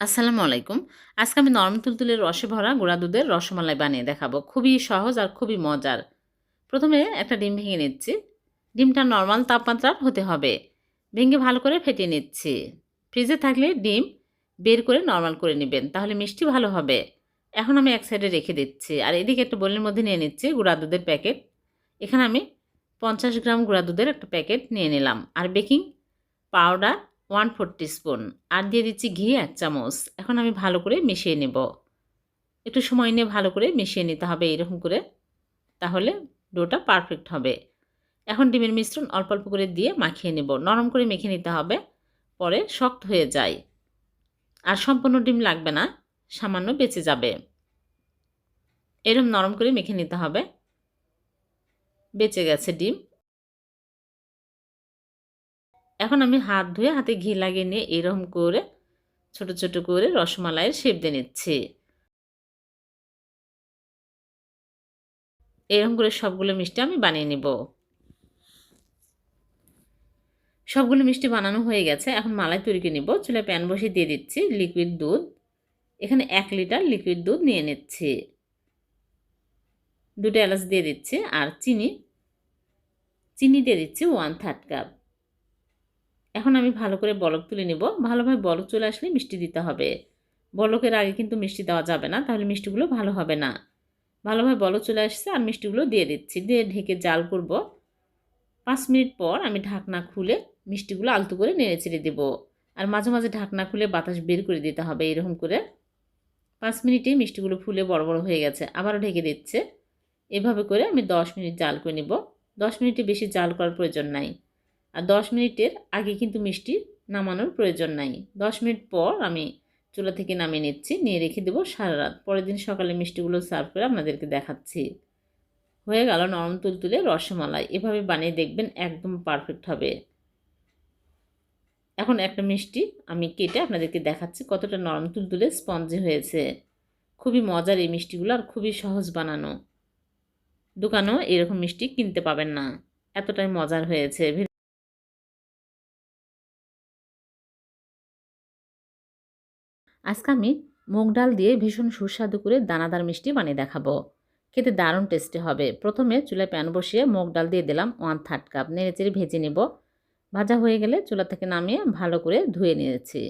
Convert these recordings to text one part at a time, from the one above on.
আসসালামু আলাইকুম। আজকে আমি নরম তুলতুলের রসে ভরা গুঁড়া দুধের রসমালাই বানিয়ে দেখাবো। খুবই সহজ আর খুবই মজার। প্রথমে একটা ডিম ভেঙে নিচ্ছি। ডিমটা নর্মাল তাপমাত্রার হতে হবে। ভেঙে ভালো করে ফেটিয়ে নিচ্ছি। ফ্রিজে থাকলে ডিম বের করে নর্মাল করে নেবেন, তাহলে মিষ্টি ভালো হবে। এখন আমি এক সাইডে রেখে দিচ্ছি। আর এদিকে একটা বোলের মধ্যে নিয়ে নিচ্ছি গুঁড়া দুধের প্যাকেট। এখানে আমি পঞ্চাশ গ্রাম গুঁড়া দুধের একটা প্যাকেট নিয়ে নিলাম। আর baking powder one four spoon আর দিয়ে দিচ্ছি ঘি এক চামচ। এখন আমি ভালো করে মিশিয়ে নেব। একটু সময় নিয়ে ভালো করে মিশিয়ে নিতে হবে এরকম করে, তাহলে ডোটা পারফেক্ট হবে। এখন ডিমের মিশ্রণ অল্প অল্প করে দিয়ে মাখিয়ে নেব। নরম করে মেখে নিতে হবে, পরে শক্ত হয়ে যায়। আর সম্পূর্ণ ডিম লাগবে না, সামান্য বেঁচে যাবে। এরম নরম করে মেখে নিতে হবে। বেঁচে গেছে ডিম। এখন আমি হাত ধুয়ে হাতে ঘি লাগিয়ে নিয়ে এরকম করে, ছোট ছোট করে রসমালাইয়ের শেপ দিয়ে নিচ্ছি। এরকম করে সবগুলো মিষ্টি আমি বানিয়ে নিব। সবগুলো মিষ্টি বানানো হয়ে গেছে, এখন মালাই তৈরি করে নিব। চুলে প্যান বসিয়ে দিয়ে দিচ্ছি লিকুইড দুধ। এখানে এক লিটার লিকুইড দুধ নিয়ে নিচ্ছি। দুটো এলাচ দিয়ে দিচ্ছি আর চিনি। চিনি দিয়ে দিচ্ছি ওয়ান থার্ড কাপ এখন আমি ভালো করে বলক তুলে নেব। ভালোভাবে বলক চলে আসলে মিষ্টি দিতে হবে। বলকের আগে কিন্তু মিষ্টি দেওয়া যাবে না, তাহলে মিষ্টিগুলো ভালো হবে না। ভালোভাবে বলক চলে আসছে আর মিষ্টিগুলো দিয়ে দিচ্ছি। দিয়ে ঢেকে জাল করব। পাঁচ মিনিট পর আমি ঢাকনা খুলে মিষ্টিগুলো আলতু করে নেড়ে ছেড়ে দেবো। আর মাঝে মাঝে ঢাকনা খুলে বাতাস বের করে দিতে হবে এরকম করে। পাঁচ মিনিটে মিষ্টিগুলো ফুলে বড় বড় হয়ে গেছে, আবারও ঢেকে দিচ্ছে। এভাবে করে আমি দশ মিনিট জাল করে নিব। দশ মিনিটে বেশি জাল করার প্রয়োজন নাই। আর দশ মিনিটের আগে কিন্তু মিষ্টি নামানোর প্রয়োজন নাই। দশ মিনিট পর আমি চুলা থেকে নামিয়ে নিচ্ছি, নিয়ে রেখে দেবো সারা রাত। পরের দিন সকালে মিষ্টিগুলো সার্ভ করে আপনাদেরকে দেখাচ্ছি। হয়ে গেল নরম তুলতুলে রসমালাই। এভাবে বানিয়ে দেখবেন একদম পারফেক্ট হবে। এখন একটা মিষ্টি আমি কেটে আপনাদেরকে দেখাচ্ছি কতটা নরম তুলতুলে স্পঞ্জি হয়েছে। খুবই মজার এই মিষ্টিগুলো আর খুবই সহজ বানানো। দোকানেও এরকম মিষ্টি কিনতে পাবেন না। এতটাই মজার হয়েছে। আজকে আমি মুগ ডাল দিয়ে ভীষণ সুস্বাদু করে দানাদার মিষ্টি বানিয়ে দেখাবো। খেতে দারুণ টেস্টি হবে। প্রথমে চুলায় প্যান বসিয়ে মুগ ডাল দিয়ে দিলাম ওয়ান থার্ড কাপ। নেড়েচেড়ে ভেজে নেব। ভাজা হয়ে গেলে চুলা থেকে নামিয়ে ভালো করে ধুয়ে নিয়েছি।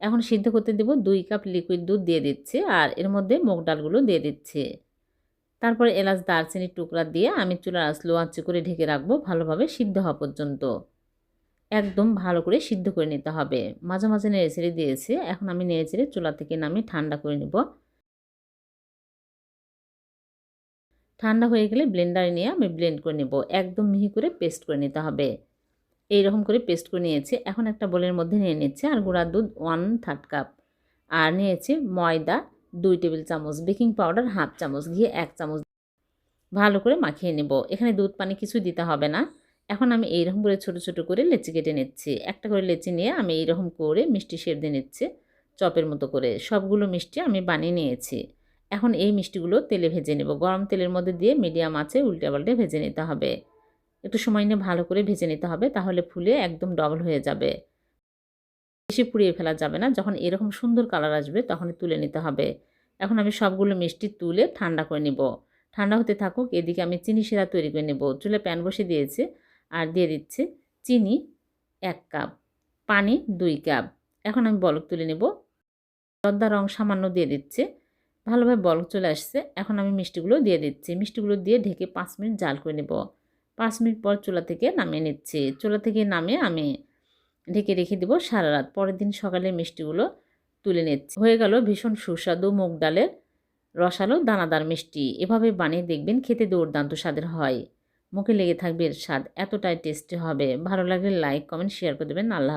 এখন সিদ্ধ করতে দেব দুই কাপ লিকুইড দুধ দিয়ে দিচ্ছি আর এর মধ্যে মুগ ডালগুলো দিয়ে দিচ্ছি। তারপরে এলাচ, দারচিনির টুকরা দিয়ে আমি চুলার স্লো আঁচে করে ঢেকে রাখব ভালোভাবে সিদ্ধ হওয়া পর্যন্ত। একদম ভালো করে সিদ্ধ করে নিতে হবে। মাঝে মাঝে নেড়ে ছেড়ে দিয়েছি। এখন আমি নেড়ে ছেড়ে চুলা থেকে নামি ঠান্ডা করে নেব। ঠান্ডা হয়ে গেলে ব্লেন্ডারে নিয়ে আমি ব্লেন্ড করে নেব। একদম মিহি করে পেস্ট করে নিতে হবে। এই রকম করে পেস্ট করে নিয়েছি। এখন একটা বোলের মধ্যে নিয়ে নিচ্ছে আর গুঁড়ার দুধ ওয়ান থার্ড কাপ আর নিয়েছি ময়দা দুই টেবিল চামচ, বেকিং পাউডার হাফ চামচ, ঘি এক চামচ। ভালো করে মাখিয়ে নেব। এখানে দুধ পানি কিছু দিতে হবে না। এখন আমি এইরকম করে ছোট ছোট করে লেচি কেটে নিচ্ছি। একটা করে লেচি নিয়ে আমি এইরকম করে মিষ্টি শেপ দিয়ে নিচ্ছি, চপের মতো করে। সবগুলো মিষ্টি আমি বানিয়ে নিয়েছি। এখন এই মিষ্টিগুলো তেলে ভেজে নেব। গরম তেলের মধ্যে দিয়ে মিডিয়াম আছে উল্টে পাল্টে ভেজে নিতে হবে। একটু সময় নিয়ে ভালো করে ভেজে নিতে হবে, তাহলে ফুলে একদম ডবল হয়ে যাবে। বেশি পুড়িয়ে ফেলা যাবে না। যখন এরকম সুন্দর কালার আসবে তখন তুলে নিতে হবে। এখন আমি সবগুলো মিষ্টি তুলে ঠান্ডা করে নিব। ঠান্ডা হতে থাকুক, এদিকে আমি চিনি শিরা তৈরি করে নেব। চুলে প্যান বসে দিয়েছি। আর দিয়ে দিচ্ছে চিনি এক কাপ, পানি দুই কাপ। এখন আমি বলক তুলে নেব। জর্দা রং সামান্য দিয়ে দিচ্ছে। ভালোভাবে বলক চলে আসছে। এখন আমি মিষ্টিগুলো দিয়ে দিচ্ছি। মিষ্টিগুলো দিয়ে ঢেকে পাঁচ মিনিট জাল করে নেব। পাঁচ মিনিট পর চুলা থেকে নামিয়ে নিচ্ছি। চুলা থেকে নামে আমি ঢেকে রেখে দেবো সারা রাত। পরের দিন সকালে মিষ্টিগুলো তুলে নিচ্ছি। হয়ে গেল ভীষণ সুস্বাদু মুগ ডালের রসালো দানাদার মিষ্টি। এভাবে বানিয়ে দেখবেন খেতে দুর্দান্ত স্বাদের হয়। মুখে লেগে থাকবে এর স্বাদ এতটাই টেস্টি হবে। ভালো লাগলে লাইক কমেন্ট শেয়ার করে দেবেন। আল্লাহ